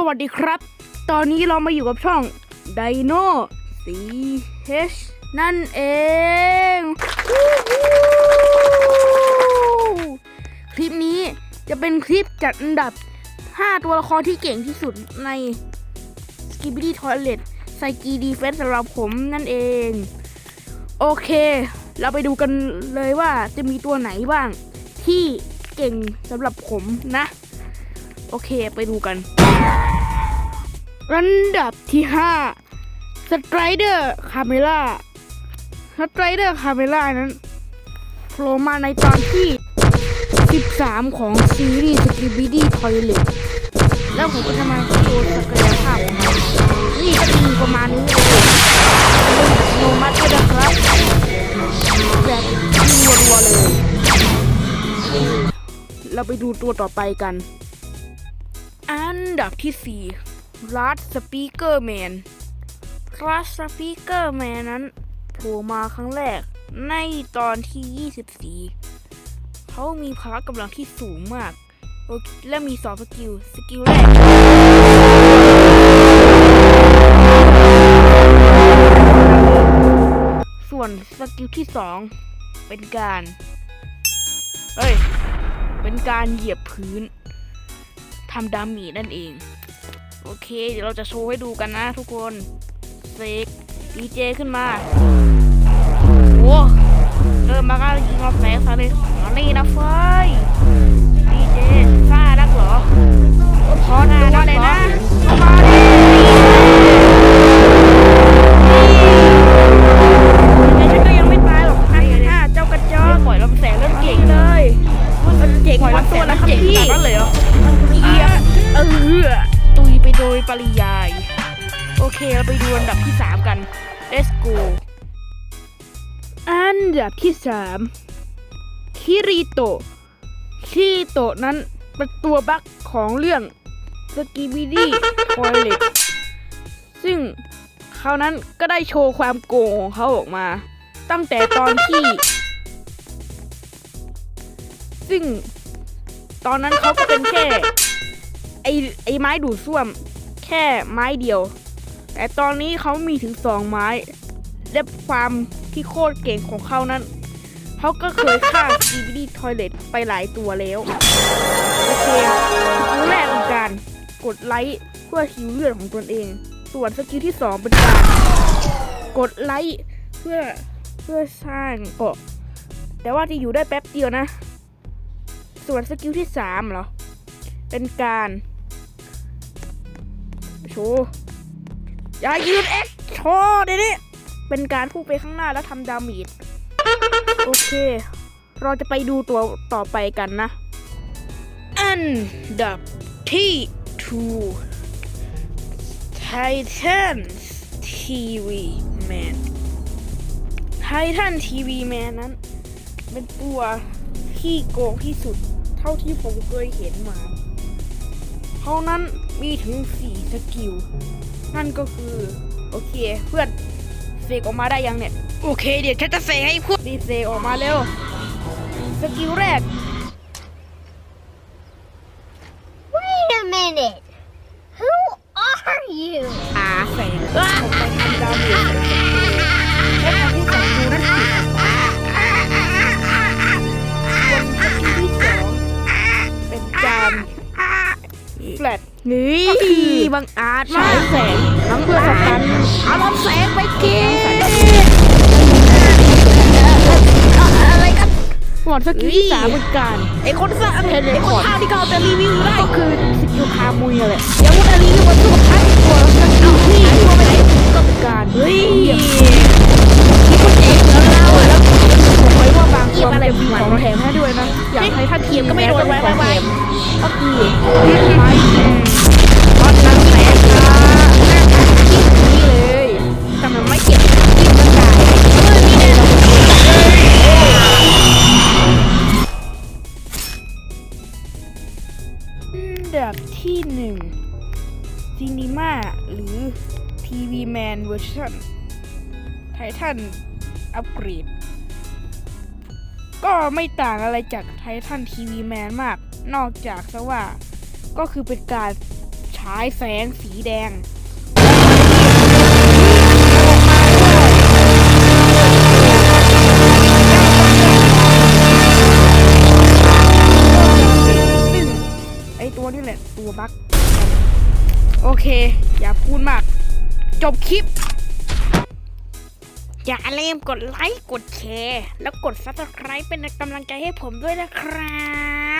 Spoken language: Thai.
สวัสดีครับ ตอนนี้เรามาอยู่กับช่อง Dino CH นั่นเอง คลิปนี้จะเป็นคลิปจัดอันดับ 5 ตัวละครที่เก่งที่สุดใน s k i b b d y Toilet ไซกีดีเฟนสำหรับผมนั่นเอง โอเค เราไปดูกันเลยว่าจะมีตัวไหนบ้างที่เก่งสำหรับผมนะ โอเคไปดูกันอันดับที่5 Strider Camera Strider Camera นั้นโผล่มาในตอนที่ 13 ของซีรีส์ Skibidi Toilet แล้วผมก็จะมาโชว์ศักยภาพของมันนี่ก็จะมีประมาณนี้เลยโนมัติด้วยนะครับแบบรัวๆเลย เราไปดูตัวต่อไปกัน นดับที่4รัสสปีกเกอร์แมนรัสสปีกเกอร์แมนนั้นโผล่มาครั้งแรกในตอนที่ 24 เขามีพละกำลังที่สูงมาก และมีสองสกิล สกิลแรกส่วนสกิลที่2เป็นการ เอ้ย เป็นการเหยียบพื้น ทำดามีนั่นเอง โอเค เดี๋ยวเราจะโชว์ให้ดูกันนะทุกคนเซกดีเจขึ้นมา โอ้เริ่มมาก็ยิงมาแฝงซะเลยมานี่นะเฟย เคเราไปดูอันดับที่ 3 กัน let's go อันดับที่ 3 คิริโตะ คิริโตะนั้นเป็นตัวบั๊กของเรื่องสกีบิดี้ทอยเลตซึ่งเขานั้นก็ได้โชว์ความโกงของเขาออกมา ตั้งแต่ตอนที่ ซึ่งตอนนั้นเขาก็เป็นแค่ไอ้ไอ้ไม้ดูดซ่วม แค่ไม้เดียว แต่ตอนนี้เขามีถึงสองไม้และความที่โคตรเก่งของเขานั้นเขาก็เคยฆ่า s k i b d y Toilet ไปหลายตัวแล้ว โอเคสกิลแรกเป็นการกดไลค์เพื่อฮิวเลือดของตนเอง ส่วนสกิลที่สองเป็นการกดไลค์เพื่อเพื่อสร้างเกาะแต่ว่าจะอยู่ได้แป๊บเดียวนะ ส่วนสกิลที่สามเหรอ เป็นการโชว์ อย่ายืนเอ็กโชว์เดี๋ยวนี้เป็นการพุ่งไปข้างหน้าแล้วทำดาเมจโอเค เราจะไปดูตัวต่อไปกันนะ อันดับที่ 2 Titan TV Man Titan TV Man นั้น เป็นตัวที่โกงที่สุดเท่าที่ผมเคยเห็นมาเขานั้นมีถึง 4 สกิล นั่นก็คือ โอเค เพื่อนเสกออกมาได้ยังเนี่ย โอเค เดี๋ยวฉันจะเสกให้พวกดีเสกออกมาเร็ว สกิลแรก Wait a minute. Who are you? อาแสงผมไปทำดาเมจและทำให้ศัตรูนั้นติด นี่ก็คือบางอาจมากแสงทั้งเพื่อสตันเอาลำแสงไปกินอะไรกันหมดสกิลที่สามเป็นการไอคนสร้างไอคนท่าที่เขาจะรีวิวได้ก็คือสกิลคามุยอะไรเดี๋ยววันนี้มันสู้กับท่าตัว ว่าบางตัวมันจะมีของแถมให้ด้วยนะ อยากให้ถ้าเทียมก็ไม่โดนแวนไว้ก็คือไม้ตอนนั้นแสงนะนี่เลยแต่มันไม่เก็บที่มันได้เออนี่แน่เราอันดับที่หนึ่งซีนีมาหรือทีวีแมนเวอร์ชันไททันอัปเกรด ก็ไม่ต่างอะไรจากไททันทีวีแมนมาก นอกจากซะว่า ก็คือเป็นการฉายแสงสีแดงซึ่งไอตัวนี่แหละ ตัวบั๊กโอเค อย่าพูดมาก จบคลิป อย่าลืมกดไลค์ กดแชร์ แล้วกด subscribe เป็นกำลังใจให้ผมด้วยนะครับ